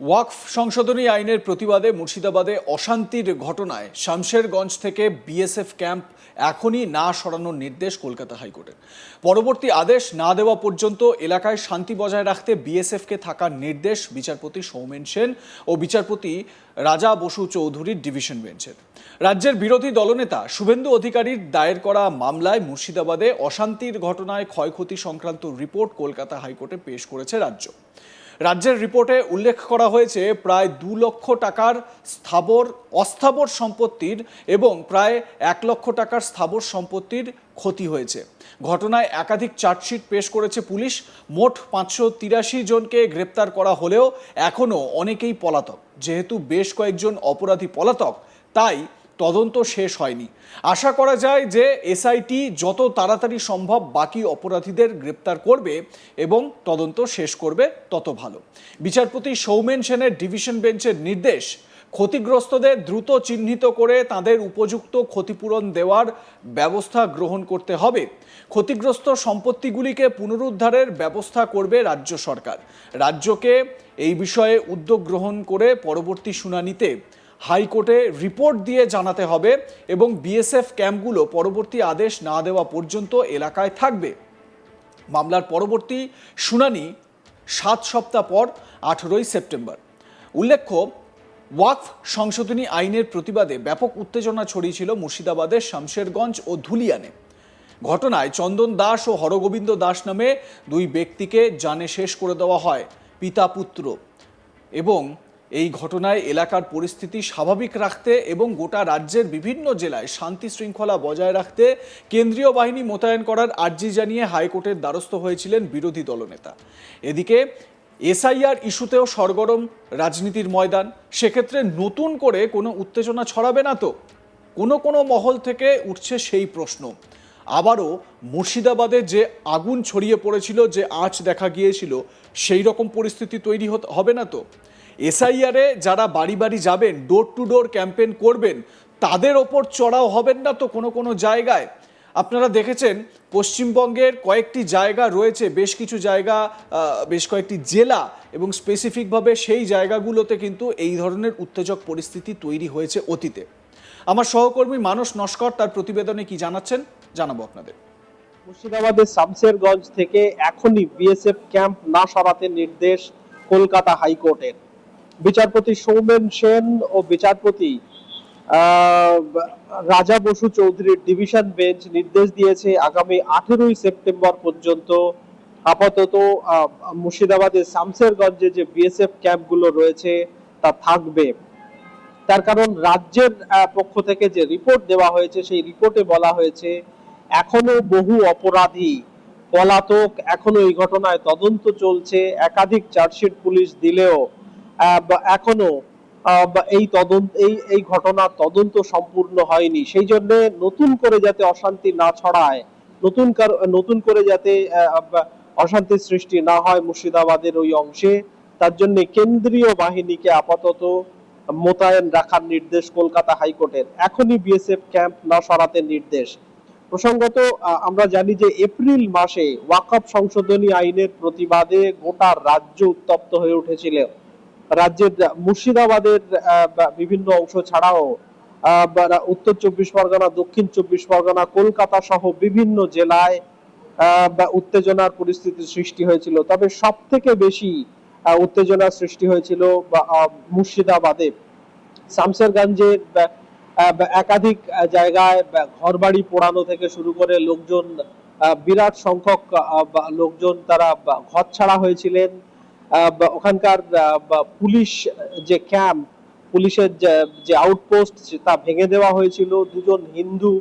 ওয়াকফ সংশোধনী আইনের প্রতিবাদে মুর্শিদাবাদে অশান্তির ঘটনায় শামশেরগঞ্জ থেকে বিএসএফ ক্যাম্প এখনই না সরানোর নির্দেশ কলকাতা হাইকোর্টের। পরবর্তী আদেশ না দেওয়া পর্যন্ত এলাকায় শান্তি বজায় রাখতে বিএসএফকে থাকার নির্দেশ বিচারপতি সৌমেন সেন ও বিচারপতি রাজা বসু চৌধুরীর ডিভিশন বেঞ্চের। রাজ্যের বিরোধী দলনেতা শুভেন্দু অধিকারীর দায়ের করা মামলায় মুর্শিদাবাদে অশান্তির ঘটনায় ক্ষয়ক্ষতি সংক্রান্ত রিপোর্ট কলকাতা হাইকোর্টে পেশ করেছে রাজ্য। রাজ্যের রিপোর্টে উল্লেখ করা হয়েছে প্রায় দু লক্ষ টাকার স্থাবর, অস্থাবর সম্পত্তির এবং প্রায় এক লক্ষ টাকার স্থাবর সম্পত্তির ক্ষতি হয়েছে। ঘটনায় একাধিক চার্জশিট পেশ করেছে পুলিশ। মোট পাঁচশো তিরাশি জনকে গ্রেপ্তার করা হলেও এখনও অনেকেই পলাতক। যেহেতু বেশ কয়েকজন অপরাধী পলাতক, তাই তদন্ত শেষ হয়নি। আশা করা যায় যে এসআইটি যত তাড়াতাড়ি সম্ভব বাকি অপরাধীদের গ্রেপ্তার করবে এবং তদন্ত শেষ করবে তত ভালো। বিচারপতি সৌমেন সেনের ডিভিশন বেঞ্চের নির্দেশ, ক্ষতিগ্রস্তদের দ্রুত চিহ্নিত করে তাদের উপযুক্ত ক্ষতিপূরণ দেওয়ার ব্যবস্থা গ্রহণ করতে হবে। ক্ষতিগ্রস্ত সম্পত্তিগুলিকে পুনরুদ্ধারের ব্যবস্থা করবে রাজ্য সরকার। রাজ্যকে এই বিষয়ে উদ্যোগ গ্রহণ করে পরবর্তী শুনানিতে হাইকোর্টে রিপোর্ট দিয়ে জানাতে হবে এবং বিএসএফ ক্যাম্পগুলো পরবর্তী আদেশ না দেওয়া পর্যন্ত এলাকায় থাকবে। মামলার পরবর্তী শুনানি সাত সপ্তাহ পর, আঠেরোই সেপ্টেম্বর। উল্লেখ্য, ওয়াকফ সংশোধনী আইনের প্রতিবাদে ব্যাপক উত্তেজনা ছড়িয়েছিল মুর্শিদাবাদের শামশেরগঞ্জ ও ধুলিয়ানে। ঘটনায় চন্দন দাস ও হরগোবিন্দ দাস নামে দুই ব্যক্তিকে জানে শেষ করে দেওয়া হয় পিতা পুত্র এবং এই ঘটনায় এলাকার পরিস্থিতি স্বাভাবিক রাখতে এবং গোটা রাজ্যের বিভিন্ন জেলায় শান্তি শৃঙ্খলা বজায় রাখতে কেন্দ্রীয় বাহিনী মোতায়েন করার আর্জি জানিয়ে হাইকোর্টের দ্বারস্থ হয়েছিলেন বিরোধী দলনেতা। এদিকে এসআইআর ইস্যুতেও সরগরম রাজনীতির ময়দান। সেক্ষেত্রে নতুন করে কোনো উত্তেজনা ছড়াবে না তো? কোনো কোনো মহল থেকে উঠছে সেই প্রশ্ন। আবারও মুর্শিদাবাদে যে আগুন ছড়িয়ে পড়েছিল, যে আঁচ দেখা গিয়েছিল, সেই রকম পরিস্থিতি তৈরি হবে না তো? এসআইআরে যারা বাড়ি বাড়ি যাবেন ডোর টু ডোর ক্যাম্পেন করবেন, তাদের ওপর চড়াও হবেন না তো কোনো কোনো জায়গায়। আপনারা দেখেছেন, পশ্চিমবঙ্গের কয়েকটি জায়গা রয়েছে, বেশ কিছু জায়গা বেশ কয়েকটি জেলা এবং স্পেসিফিকভাবে সেই জায়গাগুলোতে কিন্তু এই ধরনের উত্তেজক পরিস্থিতি তৈরি হয়েছে অতীতে। আমার সহকর্মী মানস নস্কর তার প্রতিবেদনে কি জানাচ্ছেন, জানাব আপনাদের। মুর্শিদাবাদের শামশেরগঞ্জ থেকে এখনই বিএসএফ ক্যাম্প না সরাতে নির্দেশ কলকাতা হাইকোর্টের। বিচারপতি সৌমেন সেন ও বিচারপতি রাজা বসু চৌধুরীর ডিভিশন বেঞ্চ নির্দেশ দিয়েছে আগামী আঠেরোই সেপ্টেম্বর পর্যন্ত আপাতত মুর্শিদাবাদের শামশেরগঞ্জে যে বিএসএফ ক্যাম্পগুলো রয়েছে তা থাকবে। তার কারণ রাজ্যের পক্ষ থেকে যে রিপোর্ট দেওয়া হয়েছে সেই রিপোর্টে বলা হয়েছে, এখনও বহু অপরাধী পলাতক, এখনও এই ঘটনায় তদন্ত চলছে, একাধিক চার্জশিট পুলিশ দিলেও এখনও এই তদন্ত, এই এই ঘটনার তদন্ত সম্পূর্ণ হয়নি। সেই জন্য নতুন করে যাতে অশান্তি না ছড়ায়, নতুন নতুন করে যাতে অশান্তির সৃষ্টি না হয় মুর্শিদাবাদের ওই অংশে, তার জন্য কেন্দ্রীয় বাহিনীকে আপাতত মোতায়েন রাখার নির্দেশ কলকাতা হাইকোর্টের। এখনই বিএসএফ ক্যাম্প না সরাতে নির্দেশ। প্রসঙ্গত আমরা জানি যে এপ্রিল মাসে ওয়াকফ সংশোধনী আইনের প্রতিবাদে গোটা রাজ্য উত্তপ্ত হয়ে উঠেছিল। রাজ্যের মুর্শিদাবাদের বিভিন্ন অংশ ছাড়াও উত্তর চব্বিশ পরগনা, দক্ষিণ চব্বিশ পরগনা, কলকাতা সহ বিভিন্ন জেলায় উত্তেজনার পরিস্থিতি সৃষ্টি হয়েছিল। তবে সব থেকে বেশি উত্তেজনার সৃষ্টি হয়েছিল মুর্শিদাবাদে। বা একাধিক জায়গায় ঘরবাড়ি পোড়ানো থেকে শুরু করে লোকজন বিরাট সংখ্যক লোকজন তারা ঘর ছাড়া হয়েছিলেন। ওখানকার পুলিশ যে ক্যাম্প পুলিশের যে- আউটপোস্ট, তা ভেঙে দেওয়া হয়েছিল। দুজন হিন্দু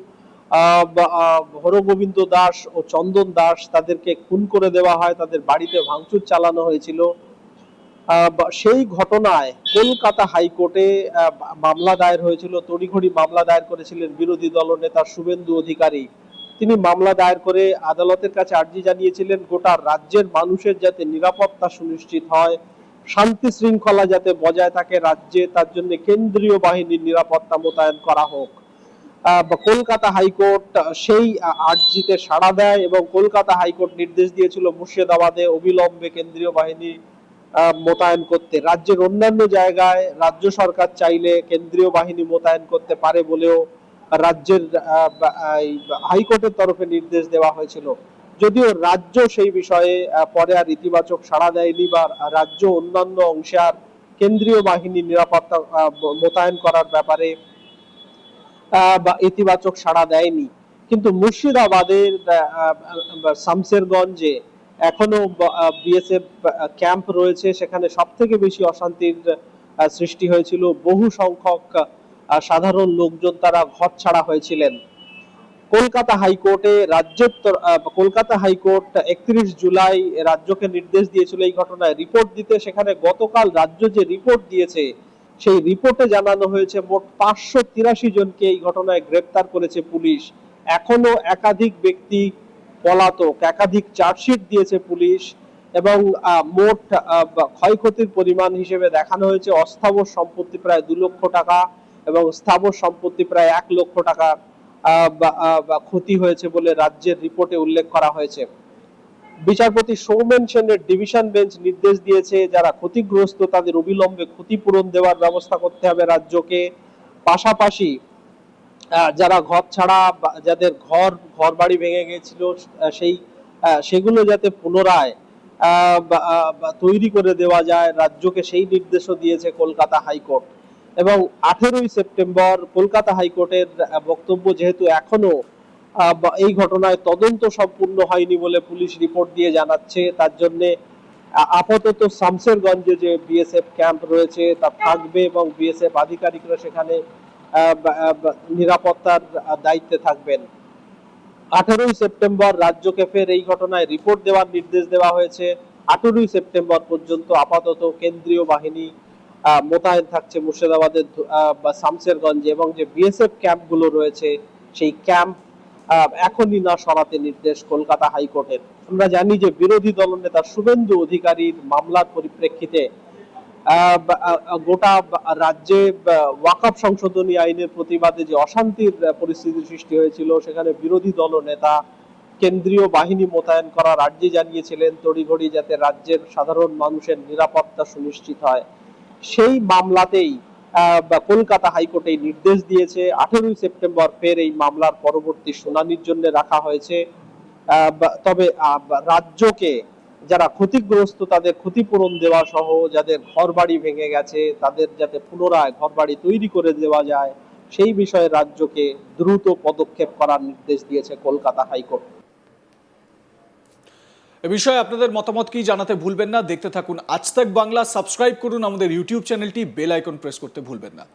হরগোবিন্দ দাস ও চন্দন দাস তাদেরকে খুন করে দেওয়া হয়। তাদের বাড়িতে ভাঙচুর চালানো হয়েছিল। সেই ঘটনায় কলকাতা হাইকোর্টে মামলা দায়ের হয়েছিল। তড়িঘড়ি মামলা দায়ের করেছিলেন বিরোধী দলনেতা শুভেন্দু অধিকারী। তিনি মামলা দায়ের করে আদালতের কাছে আর্জি জানিয়েছিলেন, গোটা রাজ্যের মানুষের যাতে নিরাপত্তা সুনিশ্চিত হয়, শান্তি শৃঙ্খলা যাতে বজায় থাকে, রাজ্যে তার জন্য কেন্দ্রীয় বাহিনীর নিরাপত্তা মোতায়েন করা হোক। কলকাতা হাইকোর্ট সেই আর্জিতে সাড়া দেয় এবং কলকাতা হাইকোর্ট নির্দেশ দিয়েছিল মুর্শিদাবাদে অবিলম্বে কেন্দ্রীয় বাহিনী মোতায়েন করতে। রাজ্যের অন্যান্য জায়গায় রাজ্য সরকার চাইলে কেন্দ্রীয় বাহিনী মোতায়েন করতে পারে বলেও রাজ্যের হাইকোর্টের তরফে নির্দেশ দেওয়া হয়েছিল। যদিও রাজ্য সেই বিষয়ে পরে আর ইতিবাচক সাড়া দেয়নি বা রাজ্য অন্যান্য অংশে আর কেন্দ্রীয় বাহিনী নিরাপত্তা মোতায়েন করার ব্যাপারে বা ইতিবাচক সাড়া দেয়নি। কিন্তু মুর্শিদাবাদের শামসেরগঞ্জে এখনও বিএসএফ ক্যাম্প রয়েছে। সেখানে সব থেকে বেশি অশান্তির সৃষ্টি হয়েছিল বহু সংখ্যক সাধারণ লোকজন তারা ঘর ছাড়া হয়েছিলেন। কলকাতা হাইকোর্টে আহ, কলকাতা হাইকোর্ট একত্রিশ জুলাই রাজ্যকে নির্দেশ দিয়েছিল এই ঘটনায়। রিপোর্ট দিতে সেখানে গতকাল রাজ্য যে রিপোর্ট দিয়েছে সেই রিপোর্টে জানানো হয়েছে মোট পাঁচশো তিরাশি জনকে এই ঘটনায় গ্রেপ্তার করেছে পুলিশ। এখনও একাধিক ব্যক্তি পলাতক একাধিক চার্জশিট দিয়েছে পুলিশ এবং মোট ক্ষয়ক্ষতির পরিমাণ হিসেবে দেখানো হয়েছে। অস্থাবর সম্পত্তি প্রায় দু লক্ষ টাকা। এবং স্থাবর সম্পত্তি প্রায় এক লক্ষ টাকা ক্ষতি হয়েছে বলে রাজ্যের রিপোর্টে উল্লেখ করা হয়েছে। বিচারপতি সৌমেন সেনের ডিভিশন বেঞ্চ নির্দেশ দিয়েছে, যারা ক্ষতিগ্রস্ত তাদের অবিলম্বে ক্ষতিপূরণ দেওয়ার ব্যবস্থা করতে হবে রাজ্যকে। পাশাপাশি যারা ঘর ছাড়া যাদের ঘর ঘর বাড়ি ভেঙে গেছিল সেই সেগুলো যাতে পুনরায় তৈরি করে দেওয়া যায়, রাজ্যকে সেই নির্দেশও দিয়েছে কলকাতা হাইকোর্ট। এবং আঠেরোই সেপ্টেম্বর কলকাতা হাইকোর্টের বক্তব্য যেহেতু এখনও এই ঘটনায় তদন্ত সম্পূর্ণ হয়নি বলে পুলিশ রিপোর্ট দিয়ে জানাচ্ছে। তার জন্য আপাতত শামসেরগঞ্জে যে বিএসএফ ক্যাম্প রয়েছে, তা থাকবে এবং বিএসএফ আধিকারিকরা সেখানে নিরাপত্তার দায়িত্বে থাকবেন। আঠারোই সেপ্টেম্বর রাজ্য ফের এই ঘটনায় রিপোর্ট দেওয়ার নির্দেশ দেওয়া হয়েছে। আঠেরোই সেপ্টেম্বর পর্যন্ত আপাতত কেন্দ্রীয় বাহিনী মোতায়েন থাকছে মুর্শিদাবাদের বা শামসেরগঞ্জে এবং যে বিএসএফ ক্যাম্পগুলো রয়েছে, সেই ক্যাম্প এখনই না সরাতে নির্দেশ কলকাতা হাইকোর্টের। আমরা জানি যে বিরোধী দলনেতা শুভেন্দু অধিকারীর মামলার পরিপ্রেক্ষিতে গোটা রাজ্যে ওয়াকআপ সংশোধনী আইনের প্রতিবাদে যে অশান্তির পরিস্থিতি সৃষ্টি হয়েছিল, সেখানে বিরোধী দল নেতা কেন্দ্রীয় বাহিনী মোতায়েন করার আর্জি জানিয়েছিলেন তড়িঘড়ি যাতে রাজ্যের সাধারণ মানুষের নিরাপত্তা সুনিশ্চিত হয়। সেই মামলাতেই কলকাতা হাইকোর্টে নির্দেশ দিয়েছে। আঠেরোই সেপ্টেম্বর ফের এই মামলার পরবর্তী শুনানির জন্য রাখা হয়েছে। তবে রাজ্যকে যারা ক্ষতিগ্রস্ত, তাদের ক্ষতিপূরণ দেওয়া সহ যাদের ঘর বাড়ি ভেঙে গেছে, তাদের যাতে পুনরায় ঘর বাড়ি তৈরি করে দেওয়া যায়, সেই বিষয়ে রাজ্যকে দ্রুত পদক্ষেপ করার নির্দেশ দিয়েছে কলকাতা হাইকোর্ট। এ বিষয়ে আপনাদের মতামত কি জানাতে ভুলবেন না? দেখতে থাকুন আজ তাক বাংলা, সাবস্ক্রাইব করুন আমাদের ইউটিউব চ্যানেলটি, বেল আইকন প্রেস করতে ভুলবেন না।